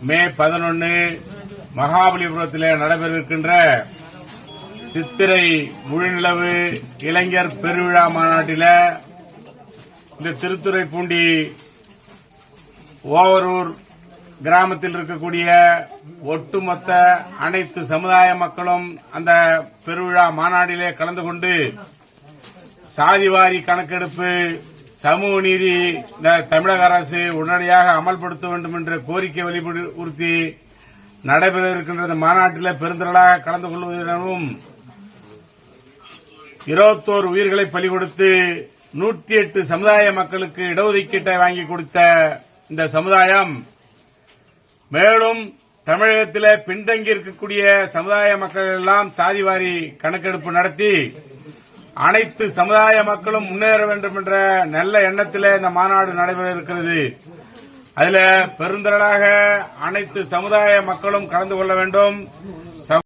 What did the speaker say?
மே பதினொன்னு மகாபலிபுரத்தில் நடைபெறவிருக்கின்ற சித்திரை முழுநிலவு இளைஞர் பெருவிழா மாநாட்டில் இந்த திருத்துறைப்பூண்டி ஓவரூர் கிராமத்தில் இருக்கக்கூடிய ஒட்டுமொத்த அனைத்து சமுதாய மக்களும் அந்த பெருவிழா மாநாட்டிலே கலந்து கொண்டு சாதிவாரி கணக்கெடுப்பு சமூக நீதி தமிழக அரசு உடனடியாக அமல்படுத்த வேண்டும் என்ற கோரிக்கை வலியுறுத்தி நடைபெற இருக்கின்ற இந்த மாநாட்டில் பெருந்திரளாக கலந்து கொள்வதெனவும் இருபத்தோரு உயிர்களை பலி கொடுத்து நூற்றி எட்டு சமுதாய மக்களுக்கு இடஒதுக்கீட்டை வாங்கி கொடுத்த இந்த சமுதாயம் மேலும் தமிழகத்தில் பின்தங்கி இருக்கக்கூடிய சமுதாய மக்கள் எல்லாம் சாதிவாரி கணக்கெடுப்பு நடத்தி அனைத்து சமுதாய மக்களும் முன்னேற வேண்டும் என்ற நல்ல எண்ணத்தில் இந்த மாநாடு நடைபெற இருக்கிறது. அதில் பெருந்திரளாக அனைத்து சமுதாய மக்களும் கலந்து கொள்ள வேண்டும்.